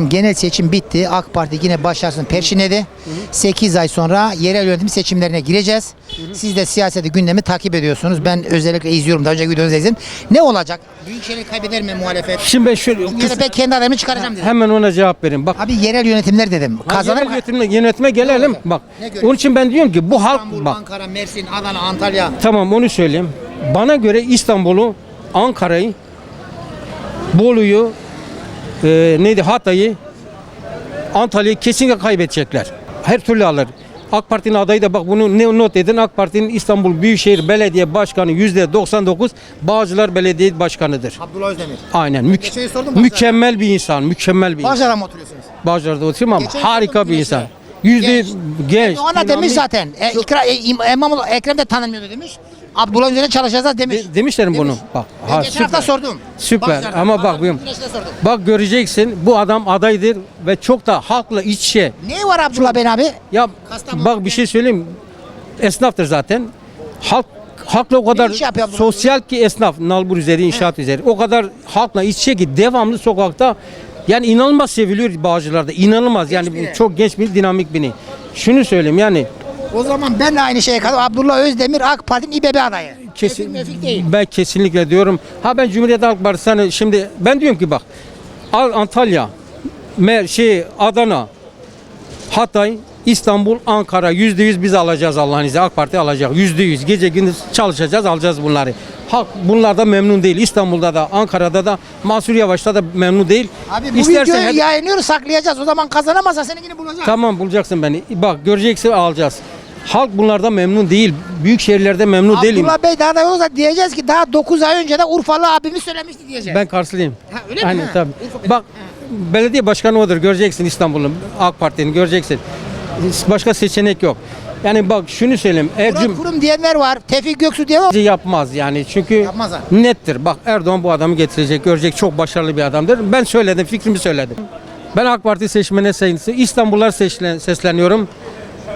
Efendim genel seçim bitti. AK Parti yine başarısını perçinledi. 8 ay sonra yerel yönetim seçimlerine gireceğiz. Siz de siyaseti gündemi takip ediyorsunuz. Ben özellikle izliyorum. Daha önce videonuzu izledim. Ne olacak? Büyükşehir'i kaybeder mi muhalefet? Şimdi ben şöyle MHP kendi adayımı çıkaracağım dedi. hemen ona cevap vereyim. Bak Abi yerel yönetimler dedim. Kazanır yerel mı? yönetime, yönetime gelelim. Bak. görüyorsun? Onun için ben diyorum ki bu halk İstanbul, bak. Ankara, Mersin, Adana, Antalya. Tamam onu söyleyeyim. Bana göre İstanbul'u, Ankara'yı, Bolu'yu, e, neydi Hatay'ı, Antalya'yı kesinlikle kaybedecekler. Her türlü alır. AK Parti'nin adayı da bak bunu ne not edin. AK Parti'nin İstanbul Büyükşehir Belediye Başkanı yüzde 99 Bağcılar Belediye Başkanı'dır. Abdullah Özdemir. Aynen. Mük- sordum mükemmel bir insan. Mükemmel bir. Bağcılar'a mı oturuyorsunuz? Bağcılar'da oturuyorum ama Geçen harika bir insan. Yüzde genç. Ona demiş zaten. E, İkra, e, İm- İmamoğlu Ekrem de tanınmıyordu demiş. Abdullah üzerine çalışacağız demiş. De- demişlerim bunu. Bak. Ben Ha, geçen hafta sordum. Süper. Bağcılar'da. Ama bak sordum. Bak göreceksin bu adam adaydır ve çok da halkla iç içe. Ne var Abdullah Bey abi? Ya Kastamonu bak bir şey söyleyeyim. Esnaftır zaten. Halk halkla o kadar sosyal ki esnaf nalbur üzeri inşaat üzeri. O kadar halkla iç içe ki devamlı sokakta yani inanılmaz seviliyor Bağcılar'da. İnanılmaz. Yani biri. çok genç bir dinamik biri. Şunu söyleyeyim yani O zaman ben de aynı şeye kadar Abdullah Özdemir AK Parti'nin İBB adayı. Kesin, Mefik mefik değil. ben kesinlikle diyorum. Ha ben Cumhuriyet Halk Partisi'ne şimdi ben diyorum ki bak Al- Antalya, Mer, şey Adana, Hatay, İstanbul, Ankara yüzde yüz biz alacağız Allah'ın izniyle. AK Parti alacak. Yüzde yüz. Gece gündüz çalışacağız alacağız bunları. Halk bunlarda memnun değil. İstanbul'da da Ankara'da da Mansur Yavaş'ta da memnun değil. Abi bu videoyu hep- yayınlıyoruz saklayacağız. O zaman kazanamazsa seninkini bulacağız. Tamam bulacaksın beni. Bak göreceksin alacağız. Halk bunlarda memnun değil. Büyük şehirlerde memnun değilim. Abdullah Bey daha da olsa diyeceğiz ki daha 9 ay önce de Urfalı abimiz söylemişti diyeceğiz. Ben Karslıyım. Ha, öyle mi? Hani, Ha. tabii. Urfa- Bak belediye başkanı odur. Göreceksin İstanbul'un AK Parti'nin göreceksin. Başka seçenek yok. Yani bak şunu söyleyeyim. Cum- Kurum diyenler var. Tevfik Göksu diye var. yapmaz yani çünkü Yapmaz ha. nettir. Bak Erdoğan bu adamı getirecek, görecek çok başarılı bir adamdır. Ben söyledim, fikrimi söyledim. Ben AK Parti seçmene sayısı İstanbullar sesleniyorum.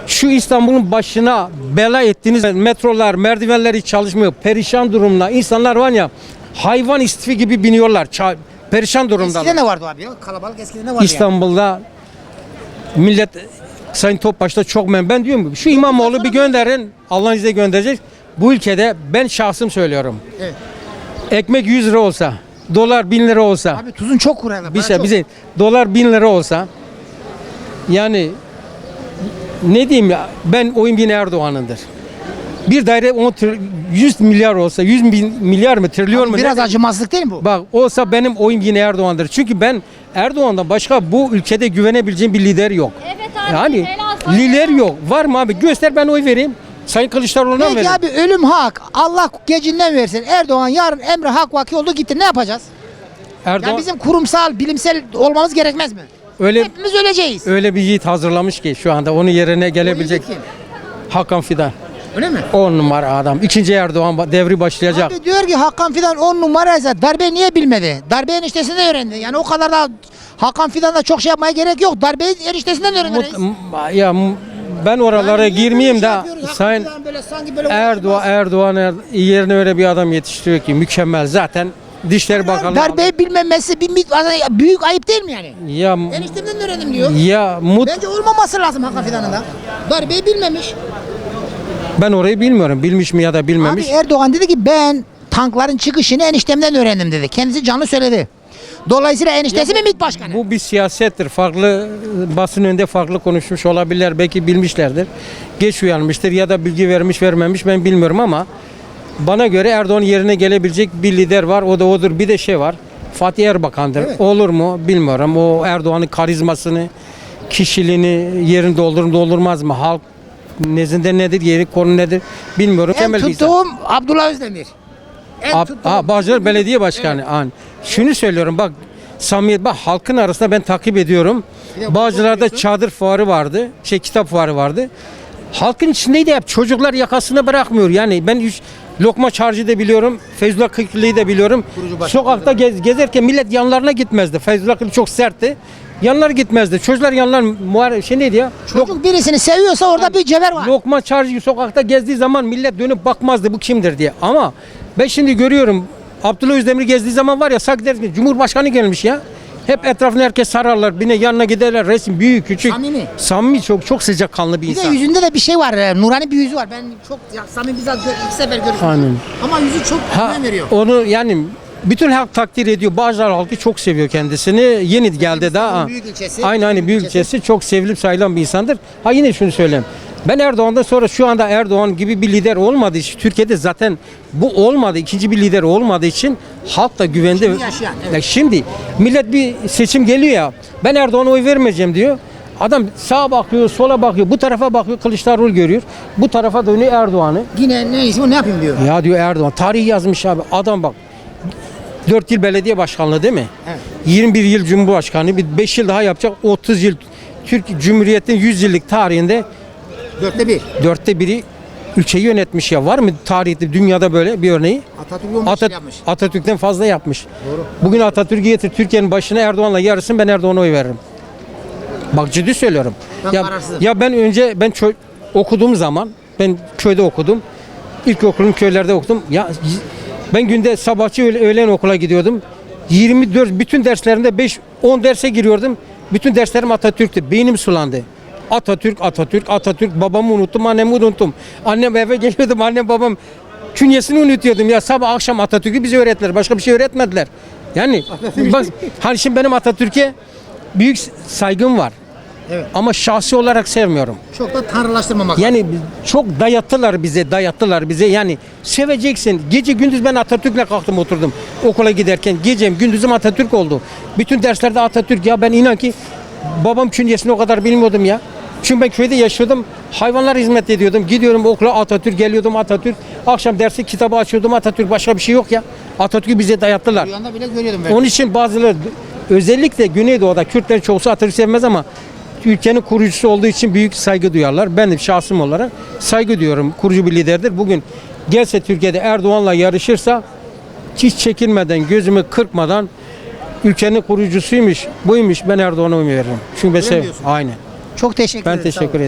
Şu İstanbul'un başına bela ettiniz. Metrolar, merdivenler hiç çalışmıyor. Perişan durumda. İnsanlar var ya hayvan istifi gibi biniyorlar. Ça- perişan durumdalar. Eskiden ne vardı abi ya? Kalabalık eskiden ne vardı İstanbul'da millet Sayın Topbaş'ta çok memnun. Ben diyorum şu İmamoğlu bir gönderin. Allah'ın izniyle gönderecek. Bu ülkede ben şahsım söylüyorum. Evet. Ekmek 100 lira olsa, dolar 1000 lira olsa, yani? Abi tuzun çok kurarlı. bir şey bize dolar 1000 lira olsa yani ne diyeyim ya ben oyun yine Erdoğan'ındır. Bir daire 10 tr- 100 milyar olsa 100 bin milyar mı trilyon mu? Biraz ne? acımasızlık değil mi bu? Bak olsa benim oyum yine Erdoğan'dır. Çünkü ben Erdoğan'dan başka bu ülkede güvenebileceğim bir lider yok. Evet abi, Yani helal sana. lider yok. Var mı abi? Göster ben oy vereyim. Sayın Kılıçdaroğlu'na Peki vereyim. abi ölüm hak. Allah gecinden versin. Erdoğan yarın emri hak vaki oldu gitti. Ne yapacağız? Erdoğan Yani bizim kurumsal, bilimsel olmamız gerekmez mi? Öyle Hepimiz öleceğiz. öyle bir yiğit hazırlamış ki şu anda onun yerine gelebilecek Hakan Fidan. Öyle mi? 10 numara adam. İkinci Erdoğan ba- devri başlayacak. Abi diyor ki Hakan Fidan 10 numaraysa darbe niye bilmedi? Darbe eniştesinden öğrendi. Yani o kadar da Hakan Fidan'da çok şey yapmaya gerek yok. Darbeyi eniştesinden öğreniriz. Mut- m- ya m- ben oralara Yani niye girmeyeyim böyle de şey yapıyoruz? Hakan Sayın Fidan böyle sanki böyle Erdoğan Erdoğan er- yerine öyle bir adam yetiştiriyor ki mükemmel. Zaten Dışişleri Bakanlığı Darbeyi bilmemesi bir mit- büyük ayıp değil mi yani? ya Eniştemden öğrendim diyor. ya mut Bence olmaması lazım Hakan Fidan'ın da. Darbeyi bilmemiş. ben orayı bilmiyorum. Bilmiş mi ya da bilmemiş. Abi Erdoğan dedi ki ben tankların çıkışını eniştemden öğrendim dedi. Kendisi canlı söyledi. Dolayısıyla eniştesi mi MİT başkanı? Bu bir siyasettir. Farklı e, basın önünde farklı konuşmuş olabilirler. Belki bilmişlerdir. Geç uyanmıştır ya da bilgi vermiş vermemiş ben bilmiyorum ama bana göre Erdoğan yerine gelebilecek bir lider var. O da odur. Bir de şey var. Fatih Erbakan'dır. Evet. Olur mu bilmiyorum. O Erdoğan'ın karizmasını, kişiliğini yerini doldurur mu doldurmaz mı? Halk nezdinde nedir, yeri konu nedir bilmiyorum. en Temel tuttuğum Abdullah Özdemir. En Ab- tuttuğum- Ha, Bağcılar Belediye Başkanı. An. Şunu söylüyorum bak samimiyet bak halkın arasında ben takip ediyorum. Bağcılar'da çadır fuarı vardı. Şey kitap fuarı vardı. Halkın içindeydi hep. Çocuklar yakasını bırakmıyor. Yani ben üç, Lokma Çarcı'yı da biliyorum. Feyzullah Kırklı'yı da biliyorum. Sokakta gez, gezerken millet yanlarına gitmezdi. Feyzullah Kırklı çok sertti. Yanlar gitmezdi. Çocuklar yanlar muhare şey neydi ya? Çocuk birisini seviyorsa orada bir cevher var. Lokma Çarşı sokakta gezdiği zaman millet dönüp bakmazdı bu kimdir diye. Ama ben şimdi görüyorum Abdullah Özdemir gezdiği zaman var ya sanki der ki Cumhurbaşkanı gelmiş ya. Hep etrafına herkes sararlar. Bir de yanına giderler resim büyük küçük. Samimi. Samimi çok çok sıcakkanlı bir Bir de insan. yüzünde de bir şey var. e, Nurani bir yüzü var. Ben çok ya, samimi bizzat gö- iki sefer görüştüm. Aynen. Ama yüzü çok Ha, veriyor. onu yani bütün halk takdir ediyor. Bağcılar halkı çok seviyor kendisini. Yeni geldi daha. Büyük ilçesi. Aynı aynı büyük ilçesi. ilçesi çok sevilip sayılan bir insandır. Ha yine şunu söyleyeyim. Ben Erdoğan'dan sonra şu anda Erdoğan gibi bir lider olmadığı için Türkiye'de zaten bu olmadı. ikinci bir lider olmadığı için halk da güvende. Şimdi yaşayan, evet. Ya şimdi millet bir seçim geliyor ya. Ben Erdoğan'a oy vermeyeceğim diyor. Adam sağa bakıyor, sola bakıyor, bu tarafa bakıyor, Kılıçdaroğlu görüyor. Bu tarafa dönüyor Erdoğan'ı. Yine neyse o ne yapayım diyor. Ya diyor Erdoğan tarih yazmış abi. Adam bak 4 yıl belediye başkanlığı değil mi? Evet. 21 yıl cumhurbaşkanı, bir 5 yıl daha yapacak 30 yıl Türk Cumhuriyeti'nin 100 yıllık tarihinde Dörtte bir. dörtte biri ülkeyi yönetmiş ya. Var mı tarihte dünyada böyle bir örneği? Atatürk 15 Atat- yapmış. Atatürk'ten fazla yapmış. Doğru. Bugün Atatürk'ü getir Türkiye'nin başına Erdoğan'la yarısın ben Erdoğan'a oy veririm. Bak ciddi söylüyorum. Ben ya, kararsızım. ya ben önce ben okuduğum zaman ben köyde okudum. İlk okulum köylerde okudum. Ya ben günde sabahçı öğle- öğlen okula gidiyordum. 24 bütün derslerimde 5 10 derse giriyordum. Bütün derslerim Atatürk'tü. Beynim sulandı. Atatürk, Atatürk, Atatürk. Babamı unuttum, annemi unuttum. Annem eve geliyordum, annem babam künyesini unutuyordum. Ya sabah akşam Atatürk'ü bize öğrettiler. Başka bir şey öğretmediler. Yani bak hani şimdi benim Atatürk'e büyük saygım var. Evet. Ama şahsi olarak sevmiyorum. Çok da tanrılaştırmamak. Yani çok dayattılar bize, dayattılar bize. Yani seveceksin. Gece gündüz ben Atatürk'le kalktım oturdum okula giderken. Gecem gündüzüm Atatürk oldu. Bütün derslerde Atatürk. Ya ben inan ki babam künyesini o kadar bilmiyordum ya. Çünkü ben köyde yaşıyordum. Hayvanlar hizmet ediyordum. Gidiyorum okula Atatürk, geliyordum Atatürk. Akşam dersi kitabı açıyordum Atatürk. Başka bir şey yok ya. Atatürk'ü bize dayattılar. Rüyanda bile görüyordum ben. Onun için bazıları özellikle Güneydoğu'da Kürtlerin çoğusu Atatürk'ü sevmez ama ülkenin kurucusu olduğu için büyük saygı duyarlar. Ben de şahsım olarak saygı duyuyorum. Kurucu bir liderdir. Bugün gelse Türkiye'de Erdoğan'la yarışırsa hiç çekinmeden, gözümü kırpmadan ülkenin kurucusuymuş, buymuş ben Erdoğan'a oy veririm. Çünkü ben sev-? Aynen. Çok teşekkür Ben ederim. olun. teşekkür ederim.